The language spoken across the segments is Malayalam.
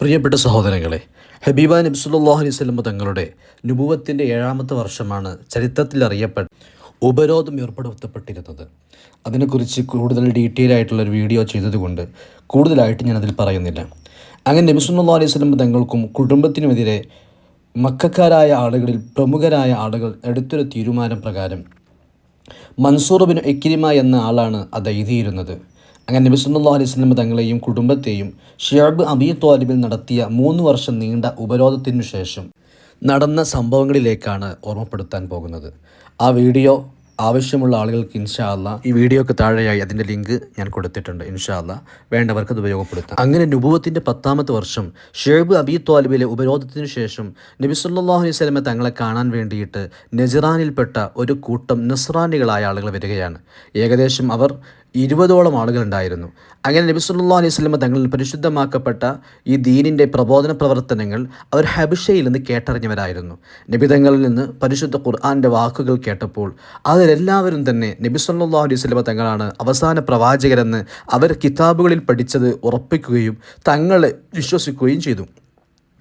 പ്രിയപ്പെട്ട സഹോദരങ്ങളെ ഹബീബ നബ്സുല്ലാഹു അലൈഹി സ്വലമ തങ്ങളുടെ നുപുവത്തിന്റെ ഏഴാമത്തെ വർഷമാണ് ചരിത്രത്തിൽ അറിയപ്പെട്ട ഉപരോധം ഏർപ്പെടുത്തപ്പെട്ടിരുന്നത്. അതിനെക്കുറിച്ച് കൂടുതൽ ഡീറ്റെയിൽ ആയിട്ടുള്ള ഒരു വീഡിയോ ചെയ്തതുകൊണ്ട് കൂടുതലായിട്ട് ഞാനതിൽ പറയുന്നില്ല. അങ്ങനെ നബിസുല്ലാ അലൈഹി സ്വലം തങ്ങൾക്കും കുടുംബത്തിനുമെതിരെ മക്കാരായ ആളുകളിൽ പ്രമുഖരായ ആളുകൾ എടുത്തൊരു തീരുമാനം പ്രകാരം മൻസൂർ ബിൻ എക്കിരിമ എന്ന ആളാണ് അത് എഴുതിയിരുന്നത്. അങ്ങനെ നബി സല്ലല്ലാഹു അലൈഹി സ്വലം തങ്ങളെയും കുടുംബത്തെയും ഷിയാബ് അബീ ത്വാലിബിൽ നടത്തിയ മൂന്ന് വർഷം നീണ്ട ഉപരോധത്തിനു ശേഷം നടന്ന സംഭവങ്ങളിലേക്കാണ് ഓർമ്മപ്പെടുത്താൻ പോകുന്നത്. ആ വീഡിയോ ആവശ്യമുള്ള ആളുകൾക്ക് ഇൻഷാല്ല ഈ വീഡിയോക്ക് താഴെയായി അതിന്റെ ലിങ്ക് ഞാൻ കൊടുത്തിട്ടുണ്ട്. ഇൻഷാല്ല വേണ്ടവർക്ക് അത് ഉപയോഗപ്പെടുത്താം. അങ്ങനെ നുബുവത്തിന്റെ പത്താമത്തെ വർഷം ഷേബ് അബീ ത്വാലിബിലെ ഉപരോധത്തിനു ശേഷം നബി സല്ലല്ലാഹു അലൈഹി സ്വലമെ തങ്ങളെ കാണാൻ വേണ്ടിയിട്ട് നെജറാനിൽപ്പെട്ട ഒരു കൂട്ടം നസ്രാനികളായ ആളുകൾ വരികയാണ്. ഏകദേശം അവർ ഇരുപതോളം ആളുകളുണ്ടായിരുന്നു. അങ്ങനെ നബി സല്ലല്ലാഹു അലൈഹി സ്വലമ തങ്ങളിൽ പരിശുദ്ധമാക്കപ്പെട്ട ഈ ദീനിന്റെ പ്രബോധന പ്രവർത്തനങ്ങൾ അവർ ഹബിഷയിൽ നിന്ന് കേട്ടറിഞ്ഞവരായിരുന്നു. നബി തങ്ങളിൽ നിന്ന് പരിശുദ്ധ ഖുർആാന്റെ വാക്കുകൾ കേട്ടപ്പോൾ അതിലെല്ലാവരും തന്നെ നബി സല്ലല്ലാഹു അലൈഹി സ്വലമ തങ്ങളാണ് അവസാന പ്രവാചകരെന്ന് അവർ കിതാബുകളിൽ പഠിച്ചത് ഉറപ്പിക്കുകയും തങ്ങളെ വിശ്വസിക്കുകയും ചെയ്തു.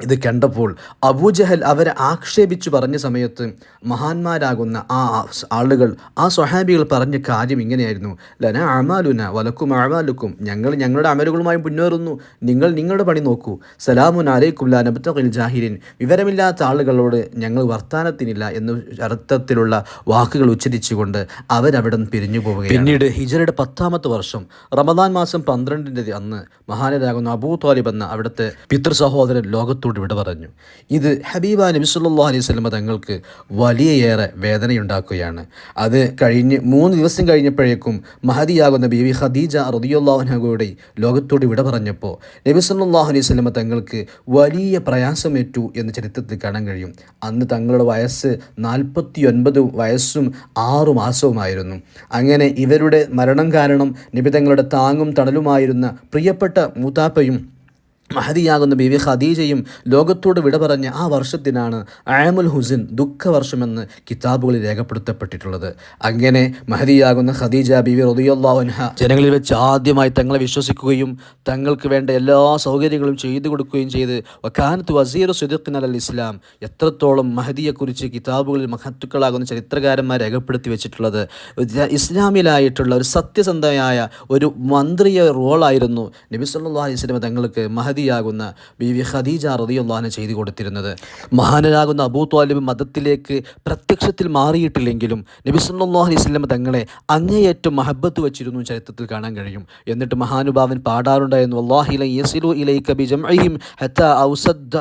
ഇത് കണ്ടപ്പോൾ അബൂജഹൽ അവരെ ആക്ഷേപിച്ചു പറഞ്ഞ സമയത്ത് മഹാന്മാരാകുന്ന ആ ആളുകൾ ആ സ്വഹാബികൾ പറഞ്ഞ കാര്യം ഇങ്ങനെയായിരുന്നു. ലന അമാലുന വലക്കും അമാലുക്കും. ഞങ്ങൾ ഞങ്ങളുടെ അമലുകളുമായി മുന്നേറുന്നു. നിങ്ങൾ നിങ്ങളുടെ പണി നോക്കൂ. സലാമുൻ അലൈക്കും ലാനബത്തൽ ജാഹിരിൻ വിവരമില്ലാത്ത ആളുകളോട് ഞങ്ങൾ വർത്താനത്തിനില്ല എന്ന അർത്ഥത്തിലുള്ള വാക്കുകൾ ഉച്ചരിച്ചുകൊണ്ട് അവരവിടെ നിന്ന് പിരിഞ്ഞു പോവുകയാണ്. പിന്നീട് ഹിജറയുടെ പത്താമത്തെ വർഷം റമദാൻ മാസം പന്ത്രണ്ടിന്റെ അന്ന് മഹാനരാകുന്ന അബൂ താലിബ് എന്ന അവിടുത്തെ പിതൃ സഹോദരൻ ലോകത്തോട് വിട പറഞ്ഞു. ഇത് ഹബീബ നബി സല്ലാ അലൈഹി സ്വലമ തങ്ങൾക്ക് വലിയേറെ വേദനയുണ്ടാക്കുകയാണ്. അത് കഴിഞ്ഞ് മൂന്ന് ദിവസം കഴിഞ്ഞപ്പോഴേക്കും മഹദിയാകുന്ന ബീവി ഖദീജ റളിയല്ലാഹുനഹയുടെ ലോകത്തോട് വിട പറഞ്ഞപ്പോൾ നബി സല്ലല്ലാഹു അലൈഹി സ്വലമ തങ്ങൾക്ക് വലിയ പ്രയാസമേറ്റു എന്ന ചരിത്രത്തിൽ കാണാൻ കഴിയും. അന്ന് തങ്ങളുടെ വയസ്സ് നാൽപ്പത്തി ഒൻപത് വയസ്സും ആറു മാസവുമായിരുന്നു. അങ്ങനെ ഇവരുടെ മരണം കാരണം നബി തങ്ങളുടെ താങ്ങും തണലുമായിരുന്ന പ്രിയപ്പെട്ട മൂത്താപ്പയും മഹദിയാകുന്ന ബിവി ഖദീജയും ലോകത്തോട് വിട പറഞ്ഞ ആ വർഷത്തിനാണ് ആമുൽ ഹുസിൻ ദുഃഖവർഷമെന്ന് കിതാബുകളിൽ രേഖപ്പെടുത്തപ്പെട്ടിട്ടുള്ളത്. അങ്ങനെ മഹദിയാകുന്ന ഖദീജ ബിവി റുദിയുള്ളാഹുൻഹ ജനങ്ങളിൽ വെച്ച് ആദ്യമായി തങ്ങളെ വിശ്വസിക്കുകയും തങ്ങൾക്ക് വേണ്ട എല്ലാ സൗകര്യങ്ങളും ചെയ്തു കൊടുക്കുകയും ചെയ്ത് വക്കാനത്ത് വസീർ സുദീഖിൻ അൽ ഇസ്ലാം എത്രത്തോളം മഹദിയെക്കുറിച്ച് കിതാബുകളിൽ മഹത്തുക്കളാകുന്ന ചരിത്രകാരന്മാർ രേഖപ്പെടുത്തി വെച്ചിട്ടുള്ളത്. ഇസ്ലാമിലായിട്ടുള്ള ഒരു സത്യസന്ധമായ ഒരു മന്ത്രിയ റോളായിരുന്നു നബി സല്ലല്ലാഹു അലൈഹി വസല്ലം തങ്ങൾക്ക് മഹദിയാകുന്ന ബി വി ഖദീജ റളിയല്ലാഹു ചെയ്തു കൊടുത്തിരുന്നത്. മഹാനരാകുന്ന അബൂ ത്വാലിബ് മതത്തിലേക്ക് പ്രത്യക്ഷത്തിൽ മാറിയിട്ടില്ലെങ്കിലും നബി അലൈഹി വസല്ലം തങ്ങളെ അങ്ങേയറ്റം മഹബത്ത് വെച്ചിരുന്നു ചരിത്രത്തിൽ കാണാൻ കഴിയും. എന്നിട്ട് മഹാനുഭാവൻ പാടാറുണ്ടായിരുന്നു എന്ന് ലൻ യസിലു ഇലൈക ബിജംഇഹിം ഹത്താ ഔസദ്ദ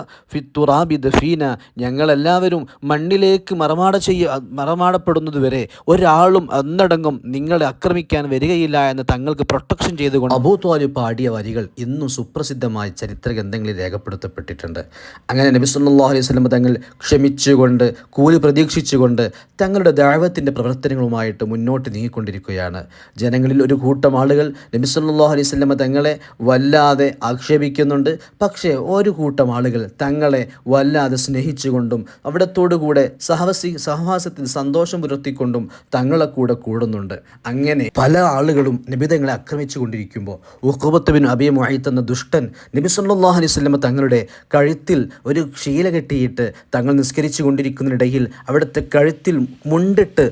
ഞങ്ങളെല്ലാവരും മണ്ണിലേക്ക് മറമാട ചെയ്യ മറമാടപ്പെടുന്നത് വരെ ഒരാളും അന്നടങ്കം നിങ്ങളെ ആക്രമിക്കാൻ വരികയില്ല എന്ന് തങ്ങൾക്ക് പ്രൊട്ടക്ഷൻ ചെയ്തുകൊണ്ട് അബൂ പാടിയ വരികൾ ഇന്നും സുപ്രസിദ്ധമായ ചരിത്ര ഗ്രന്ഥങ്ങളിൽ രേഖപ്പെടുത്തപ്പെട്ടിട്ടുണ്ട്. അങ്ങനെ നബി സല്ലല്ലാഹു അലൈഹി സ്വലം തങ്ങൾ ക്ഷമിച്ചുകൊണ്ട് കൂലി പ്രതീക്ഷിച്ചുകൊണ്ട് തങ്ങളുടെ ദൈവത്തിന്റെ പ്രവർത്തനങ്ങളുമായിട്ട് മുന്നോട്ട് നീങ്ങിക്കൊണ്ടിരിക്കുകയാണ്. ജനങ്ങളിൽ ഒരു കൂട്ടം ആളുകൾ നബി സല്ലല്ലാഹു അലൈഹി വസല്ലം തങ്ങളെ വല്ലാതെ ആക്ഷേപിക്കുന്നുണ്ട്. പക്ഷേ ഒരു കൂട്ടം ആളുകൾ തങ്ങളെ വല്ലാതെ സ്നേഹിച്ചുകൊണ്ടും അവിടത്തോടുകൂടെ സഹവസി സഹവാസത്തിൽ സന്തോഷം പുലർത്തിക്കൊണ്ടും തങ്ങളെ കൂടെ കൂടുന്നുണ്ട്. അങ്ങനെ പല ആളുകളും നബിതങ്ങളെ ആക്രമിച്ചു കൊണ്ടിരിക്കുമ്പോൾ ഉഖബത്ത് ബിൻ അബി എന്ന ദുഷ്ടൻ നബി സല്ലല്ലാഹു അലൈഹി വസല്ലം തങ്ങളുടെ കഴുത്തിൽ ഒരു ശീല കെട്ടിയിട്ട് തങ്ങൾ നിസ്കരിച്ചു കൊണ്ടിരിക്കുന്നതിനിടയിൽ അവിടുത്തെ കഴുത്തിൽ മുണ്ടിട്ട്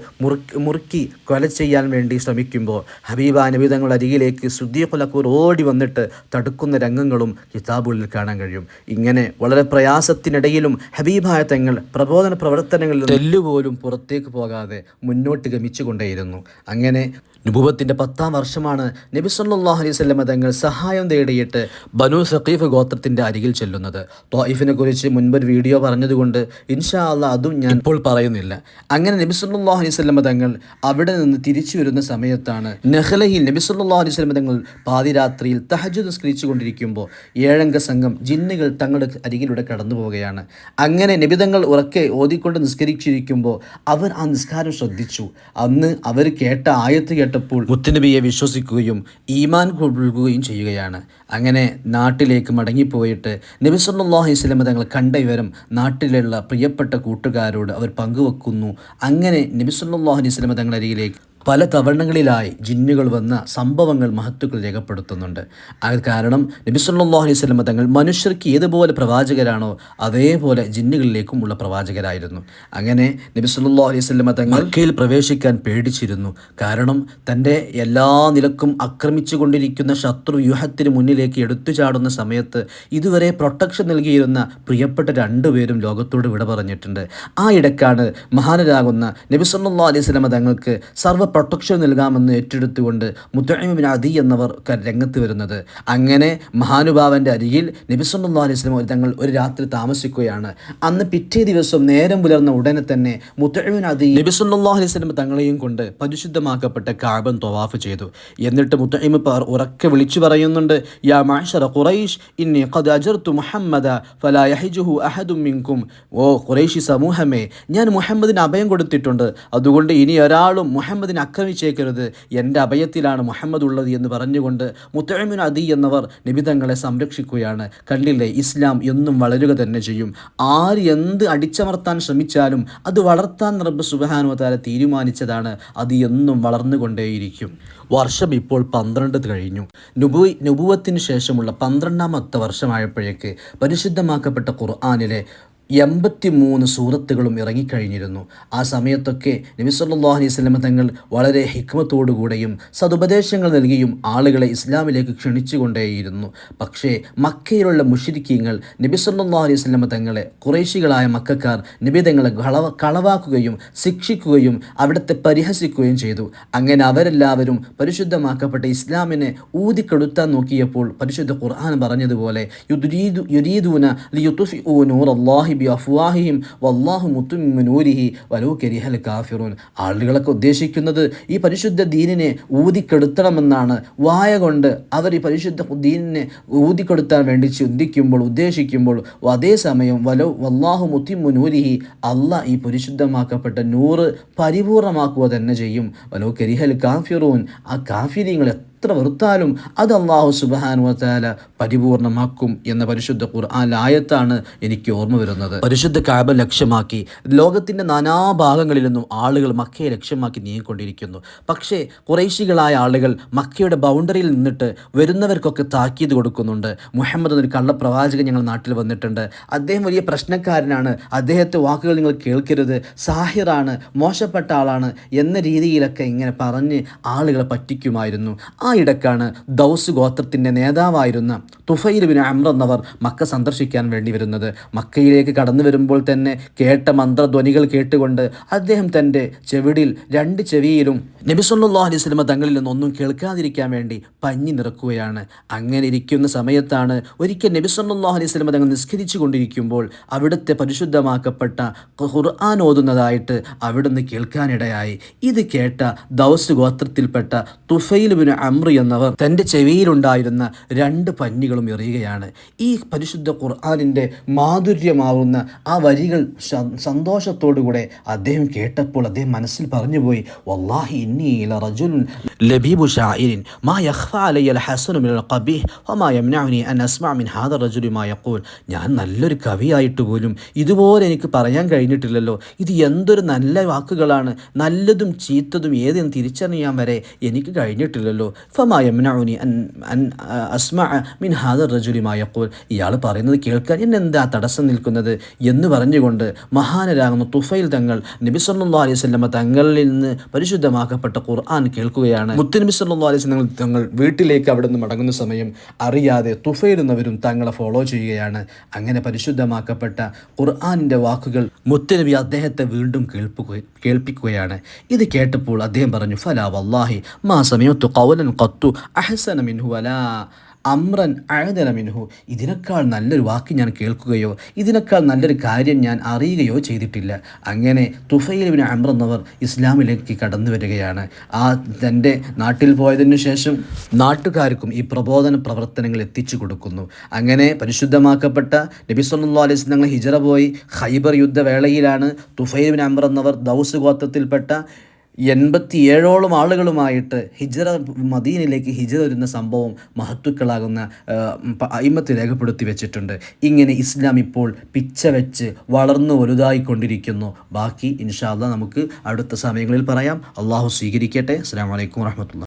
മുറുക്കി കൊല ചെയ്യാൻ വേണ്ടി ശ്രമിക്കുമ്പോൾ ഹബീബ നബി തങ്ങളുടെ അരികിലേക്ക് സുദ്ദീഖുലക്കൂർ ഓടി വന്നിട്ട് തടുക്കുന്ന രംഗങ്ങളും കിതാബുകളിൽ കാണാൻ കഴിയും. ഇങ്ങനെ വളരെ പ്രയാസത്തിനിടയിലും ഹബീബായ തങ്ങൾ പ്രബോധന പ്രവർത്തനങ്ങളിൽ തെല്ലുപോലും പുറത്തേക്ക് പോകാതെ മുന്നോട്ട് ഗമിച്ചുകൊണ്ടേയിരുന്നു. അങ്ങനെ നുബുവത്തിന്റെ പത്താം വർഷമാണ് നബി സല്ലാഹു അലൈഹി തങ്ങൾ സഹായം തേടിയിട്ട് ബനു സഖീഫ് ഗോത്രത്തിന്റെ അരികിൽ ചെല്ലുന്നത്. തോയിഫിനെ കുറിച്ച് മുൻപൊരു വീഡിയോ പറഞ്ഞതുകൊണ്ട് ഇൻഷാ അല്ല അതും ഞാൻ ഇപ്പോൾ പറയുന്നില്ല. അങ്ങനെ നബി സല്ലാഹു അലൈഹി തങ്ങൾ അവിടെ നിന്ന് തിരിച്ചു വരുന്ന സമയത്താണ് നെഹ്ലയിൽ നബി സല്ലാഹു അലൈഹി സ്വലമ തങ്ങൾ പാതിരാത്രിയിൽ തഹജ് നിസ്കരിച്ചു കൊണ്ടിരിക്കുമ്പോൾ ഏഴംഗ സംഘം ജിന്നുകൾ തങ്ങളുടെ അരികിലൂടെ കടന്നു പോവുകയാണ്. അങ്ങനെ നബിതങ്ങൾ ഉറക്കെ ഓതിക്കൊണ്ട് നിസ്കരിച്ചിരിക്കുമ്പോൾ അവർ ആ നിസ്കാരം ശ്രദ്ധിച്ചു. അന്ന് അവർ കേട്ട ആയത്ത് കേട്ടപ്പോൾ മുത്തുനബിയെ വിശ്വസിക്കുകയും ഈമാൻ കൊള്ളുകയും ചെയ്യുകയാണ്. അങ്ങനെ നാട്ടിലേക്ക് മടങ്ങിപ്പോയിട്ട് നബി സല്ലല്ലാഹു അലൈഹി വസല്ലം തങ്ങൾ കണ്ട വിവരം നാട്ടിലുള്ള പ്രിയപ്പെട്ട കൂട്ടുകാരോട് അവർ പങ്കുവെക്കുന്നു. അങ്ങനെ നബി സ്വലമ തങ്ങളരികിലേക്ക് പല തവണകളിലായി ജിന്നുകൾ വന്ന സംഭവങ്ങൾ മഹത്തുക്കൾ രേഖപ്പെടുത്തുന്നുണ്ട്. അത് കാരണം നബി സല്ലല്ലാഹു അലൈഹി സ്വലമ തങ്ങൾ മനുഷ്യർക്ക് ഏതുപോലെ പ്രവാചകരാണോ അതേപോലെ ജിന്നുകളിലേക്കും ഉള്ള പ്രവാചകരായിരുന്നു. അങ്ങനെ നബി സല്ലല്ലാഹു അലൈഹി സ്വലമ തങ്ങൾ മക്കയിൽ പ്രവേശിക്കാൻ പേടിച്ചിരുന്നു. കാരണം തന്റെ എല്ലാ നിലക്കും ആക്രമിച്ചു കൊണ്ടിരിക്കുന്ന ശത്രു വ്യൂഹത്തിന് മുന്നിലേക്ക് എടുത്തു ചാടുന്ന സമയത്ത് ഇതുവരെ പ്രൊട്ടക്ഷൻ നൽകിയിരുന്ന പ്രിയപ്പെട്ട രണ്ടുപേരും ലോകത്തോട് വിട പറഞ്ഞിട്ടുണ്ട് ആ ഇടക്കാണ് മഹാനരാകുന്ന നബി സല്ലല്ലാഹു അലൈഹി സ്വലമ തങ്ങൾക്ക് സർവ പ്രൊട്ടക്ഷൻ നൽകാമെന്ന് ഏറ്റെടുത്തുകൊണ്ട് മുത്തഹിമിൻ അദി എന്നവർ രംഗത്ത് വരുന്നത്. അങ്ങനെ മഹാനുഭാവന്റെ അരികിൽ നബി സല്ലല്ലാഹു അലൈഹി തങ്ങൾ ഒരു രാത്രി താമസിക്കുകയാണ്. അന്ന് പിറ്റേ ദിവസം നേരം പുലർന്ന ഉടനെ തന്നെ മുത്തഹിമിൻ അദി നബി സല്ലല്ലാഹു അലൈഹി സ്വലം തങ്ങളെയും കൊണ്ട് പരിശുദ്ധമാക്കപ്പെട്ട കാബൻ തൊവാഫ് ചെയ്തു. എന്നിട്ട് മുത്തഹിമ് ഉറക്കെ വിളിച്ചു പറയുന്നുണ്ട് യാ മാഷറ ഖുറൈഷ് ഇന്നി ഖദ് അജർതു മുഹമ്മദ ഫലാ യഹിജുഹു അഹദും മിൻകും. ഓ ഖുറൈഷി സമൂഹമേ ഞാൻ മുഹമ്മദിന് അഭയം കൊടുത്തിട്ടുണ്ട്. അതുകൊണ്ട് ഇനി ഒരാളും മുഹമ്മദിനെ ആക്രമിച്ചേക്കരുത് എന്റെ അഭയത്തിലാണ് മുഹമ്മദ് ഉള്ളത് എന്ന് പറഞ്ഞുകൊണ്ട് മുത്തഴമിൻ അദി എന്നവർ നിബിതങ്ങളെ സംരക്ഷിക്കുകയാണ്. കണ്ടില്ലേ? ഇസ്ലാം എന്നും വളരുക തന്നെ ചെയ്യും. ആര് എന്ത് അടിച്ചമർത്താൻ ശ്രമിച്ചാലും അത് വളർത്താൻ റബ്ബ് സുബഹാനുവതാല തീരുമാനിച്ചതാണ്. അത് എന്നും വളർന്നുകൊണ്ടേയിരിക്കും. വർഷം ഇപ്പോൾ പന്ത്രണ്ട് കഴിഞ്ഞു. നുബു നുബുവത്തിന് ശേഷമുള്ള പന്ത്രണ്ടാമത്തെ വർഷമായപ്പോഴേക്ക് പരിശുദ്ധമാക്കപ്പെട്ട ഖുർആാനിലെ എൺപത്തി മൂന്ന് സൂറത്തുകളും ഇറങ്ങിക്കഴിഞ്ഞിരുന്നു. ആ സമയത്തൊക്കെ നബി സല്ലല്ലാഹു അലൈഹി തങ്ങൾ വളരെ ഹിക്മത്തോടുകൂടെയും സതുപദേശങ്ങൾ നൽകിയും ആളുകളെ ഇസ്ലാമിലേക്ക് ക്ഷണിച്ചുകൊണ്ടേയിരുന്നു. പക്ഷേ മക്കയിലുള്ള മുഷിരിക്കീങ്ങൾ നബി സല്ലല്ലാഹു അലൈഹി തങ്ങളെ കുറേശികളായ മക്കാർ നിബിതങ്ങളെ കളവ കളവാക്കുകയും ശിക്ഷിക്കുകയും അവിടുത്തെ പരിഹസിക്കുകയും ചെയ്തു. അങ്ങനെ അവരെല്ലാവരും പരിശുദ്ധമാക്കപ്പെട്ട ഇസ്ലാമിനെ ഊതിക്കെടുത്താൻ നോക്കിയപ്പോൾ പരിശുദ്ധ ഖുർആൻ പറഞ്ഞതുപോലെ യുരീദൂന ലിയുത്ഫിഊ ബിഅഫ്വാഹിഹിം വല്ലാഹു മുത്തിമ്മു നൂരിഹി വലൂ കരിഹൽ കാഫിറൂൻ. ആളുകളൊക്കെ ഉദ്ദേശിക്കുന്നത് ഈ പരിശുദ്ധ ദീനിനെ ഊതിക്കെടുത്തണമെന്നാണ്. വായ കൊണ്ട് അവർ ഈ പരിശുദ്ധ ദീനിനെ ഊതിക്കെടുത്താൻ വേണ്ടി ചിന്തിക്കുമ്പോൾ ഉദ്ദേശിക്കുമ്പോൾ അതേസമയം വലോ വല്ലാഹു മുത്തിമ്മു നൂരിഹി അല്ല ഈ പരിശുദ്ധമാക്കപ്പെട്ട നൂറ് പരിപൂർണമാക്കുക തന്നെ ചെയ്യും. വലോ കരിഹൽ കാഫിറൂൻ. ആ കാഫിര്യങ്ങൾ എത്ര വെറുത്താലും അത് അള്ളാഹു സുബാനുവത്താല പരിപൂർണമാക്കും എന്ന പരിശുദ്ധ ഖുർആൻ ആയത്താണ് എനിക്ക് ഓർമ്മ വരുന്നത്. പരിശുദ്ധ കാബ ലക്ഷ്യമാക്കി ലോകത്തിന്റെ നാനാഭാഗങ്ങളിൽ നിന്നും ആളുകൾ മക്കയെ ലക്ഷ്യമാക്കി നീങ്ങിക്കൊണ്ടിരിക്കുന്നു. പക്ഷേ കുറേശികളായ ആളുകൾ മക്കയുടെ ബൗണ്ടറിയിൽ നിന്നിട്ട് വരുന്നവർക്കൊക്കെ താക്കീത് കൊടുക്കുന്നുണ്ട്. മുഹമ്മദ് എന്നൊരു കള്ളപ്രവാചകൻ ഞങ്ങൾ നാട്ടിൽ വന്നിട്ടുണ്ട്. അദ്ദേഹം വലിയ പ്രശ്നക്കാരനാണ്. അദ്ദേഹത്തെ വാക്കുകൾ നിങ്ങൾ കേൾക്കരുത്. സാഹിറാണ് മോശപ്പെട്ട ആളാണ് എന്ന രീതിയിലൊക്കെ ഇങ്ങനെ പറഞ്ഞ് ആളുകളെ പറ്റിക്കുമായിരുന്നു. ആ ഇടക്കാണ് ദൗസ് ഗോത്രത്തിന്റെ നേതാവായിരുന്ന തുഫൈൽ ബിൻ അമ്ര എന്നവർ മക്ക സന്ദർശിക്കാൻ വേണ്ടി വരുന്നത്. മക്കയിലേക്ക് കടന്നു വരുമ്പോൾ തന്നെ കേട്ട മന്ത്രധ്വനികൾ കേട്ടുകൊണ്ട് അദ്ദേഹം തന്റെ ചെവിടിൽ രണ്ട് ചെവിയിലും നബിസുല്ലാ അലൈഹി സ്വലമ തങ്ങളിൽ നിന്നൊന്നും കേൾക്കാതിരിക്കാൻ വേണ്ടി പഞ്ഞി നിറക്കുകയാണ്. അങ്ങനെ ഇരിക്കുന്ന സമയത്താണ് ഒരിക്കൽ നബിസുല്ലാ അലൈഹി സ്വലമ തങ്ങൾ നിസ്കരിച്ചു കൊണ്ടിരിക്കുമ്പോൾ അവിടുത്തെ പരിശുദ്ധമാക്കപ്പെട്ട ഖുർആൻ ഓതുന്നതായിട്ട് അവിടുന്ന് കേൾക്കാനിടയായി. ഇത് കേട്ട ദൗസ് ഗോത്രത്തിൽപ്പെട്ട തുഫൈൽ ബിൻ അമ്ര എന്നവർ തന്റെ ചെവിയിലുണ്ടായിരുന്ന രണ്ട് പഞ്ഞികളും എറിയുകയാണ്. ഈ പരിശുദ്ധ ഖുർആാനിന്റെ മാധുര്യമാവുന്ന ആ വരികൾ സന്തോഷത്തോടുകൂടെ അദ്ദേഹം കേട്ടപ്പോൾ അദ്ദേഹം മനസ്സിൽ പറഞ്ഞുപോയി വല്ലാഹി ലബീബു മാ അലയ്യൽ മിനൽ വമാ അൻ അസ്മഅ മിൻ മാ യഖൂൽ. ഞാൻ നല്ലൊരു കവിയായിട്ട് പോലും ഇതുപോലെ എനിക്ക് പറയാൻ കഴിഞ്ഞിട്ടില്ലല്ലോ. ഇത് എന്തൊരു നല്ല വാക്കുകളാണ്. നല്ലതും ചീത്തതും ഏതെന്ന് തിരിച്ചറിയാൻ വരെ എനിക്ക് കഴിഞ്ഞിട്ടില്ലല്ലോ. ഫമാ യംനഉനി അൻ അൻ അസ്മഅ മിൻ ഹാദർ റജുലി മാ യഖൂൽ. ഇയാൾ പറയുന്നത് കേൾക്കാൻ എന്നെന്താ തടസ്സം നിൽക്കുന്നത് എന്ന് പറഞ്ഞുകൊണ്ട് മഹാനരാകുന്ന തുഫൈൽ തങ്ങൾ നബി സല്ലല്ലാഹു അലൈഹി വസല്ലമ തങ്ങളിൽ നിന്ന് പരിശുദ്ധമാക്കപ്പെട്ട ഖുർആൻ കേൾക്കുകയാണ്. മുത്തുനബി സല്ലല്ലാഹു അലൈഹി വസല്ലം തങ്ങൾ വീട്ടിലേക്ക് അവിടെ മടങ്ങുന്ന സമയം അറിയാതെ തുഫൈൽ എന്നവരും തങ്ങളെ ഫോളോ ചെയ്യുകയാണ്. അങ്ങനെ പരിശുദ്ധമാക്കപ്പെട്ട ഖുർആനിന്റെ വാക്കുകൾ മുത്തുനബി അദ്ദേഹത്തെ വീണ്ടും കേൾപ്പുക കേൾപ്പിക്കുകയാണ്. ഇത് കേട്ടപ്പോൾ അദ്ദേഹം പറഞ്ഞു ഫലാ വല്ലാഹി മാ സമയത്തു ഖൗലൻ ഖത്തു അഹ്സന മിൻഹു വലാ അമ്രൻ അഴതല മിൻഹു. ഇതിനേക്കാൾ നല്ലൊരു വാക്ക് ഞാൻ കേൾക്കുകയോ ഇതിനേക്കാൾ നല്ലൊരു കാര്യം ഞാൻ അറിയുകയോ ചെയ്തിട്ടില്ല. അങ്ങനെ തുഫൈലിബിന് അമ്ര എന്നവർ ഇസ്ലാമിലേക്ക് കടന്നു വരികയാണ്. ആ തന്റെ നാട്ടിൽ പോയതിനു ശേഷം നാട്ടുകാർക്കും ഈ പ്രബോധന പ്രവർത്തനങ്ങൾ എത്തിച്ചു കൊടുക്കുന്നു. അങ്ങനെ പരിശുദ്ധമാക്കപ്പെട്ട നബി സല്ലാ അലൈഹി ഞങ്ങൾ ഹിജറ പോയി ഖൈബർ യുദ്ധവേളയിലാണ് തുഫൈലിബിൻ അമ്ര എന്നവർ ദൗസ് ഗോത്രത്തിൽപ്പെട്ട എൺപത്തിയേഴോളം ആളുകളുമായിട്ട് ഹിജറ മദീനിലേക്ക് ഹിജറ വരുന്ന സംഭവം മഹത്വക്കളാകുന്ന അയിമത്ത് രേഖപ്പെടുത്തി വെച്ചിട്ടുണ്ട്. ഇങ്ങനെ ഇസ്ലാം ഇപ്പോൾ പിച്ച വെച്ച് വളർന്നു വലുതായിക്കൊണ്ടിരിക്കുന്നു. ബാക്കി ഇൻഷാല്ല നമുക്ക് അടുത്ത സമയങ്ങളിൽ പറയാം. അള്ളാഹു സ്വീകരിക്കട്ടെ. അസ്സാം വലൈക്കും വാഹമത്തുള്ള